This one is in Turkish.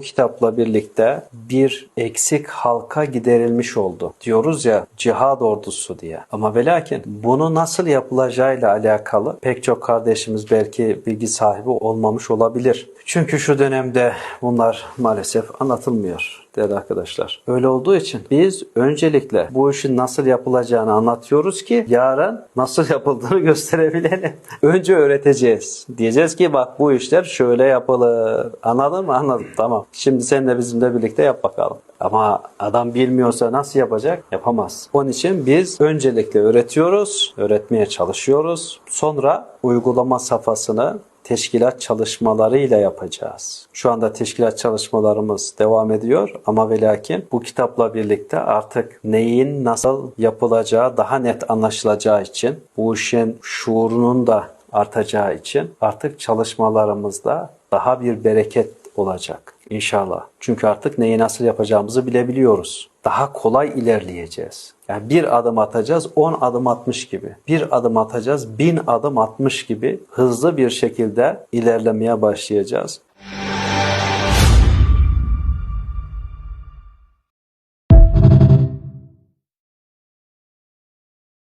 Bu kitapla birlikte bir eksik halka giderilmiş oldu. Diyoruz ya cihad ordusu diye. Ama ve lakin bunu nasıl yapılacağıyla alakalı pek çok kardeşimiz belki bilgi sahibi olmamış olabilir. Çünkü şu dönemde bunlar maalesef anlatılmıyor değerli arkadaşlar. Öyle olduğu için biz öncelikle bu işin nasıl yapılacağını anlatıyoruz ki yarın nasıl yapıldığını gösterebilelim. Önce öğreteceğiz. Diyeceğiz ki bak bu işler şöyle yapılır. Anladın mı? Anladım. Tamam. Şimdi sen de bizimle birlikte yap bakalım. Ama adam bilmiyorsa nasıl yapacak? Yapamaz. Onun için biz öncelikle öğretiyoruz, öğretmeye çalışıyoruz. Sonra uygulama safhasını teşkilat çalışmalarıyla yapacağız. Şu anda teşkilat çalışmalarımız devam ediyor ama ve lakin bu kitapla birlikte artık neyin nasıl yapılacağı daha net anlaşılacağı için bu işin şuurunun da artacağı için artık çalışmalarımızda daha bir bereket olacak inşallah. Çünkü artık neyi nasıl yapacağımızı bilebiliyoruz. Daha kolay ilerleyeceğiz. Yani bir adım atacağız, on adım atmış gibi. Bir adım atacağız, bin adım atmış gibi hızlı bir şekilde ilerlemeye başlayacağız.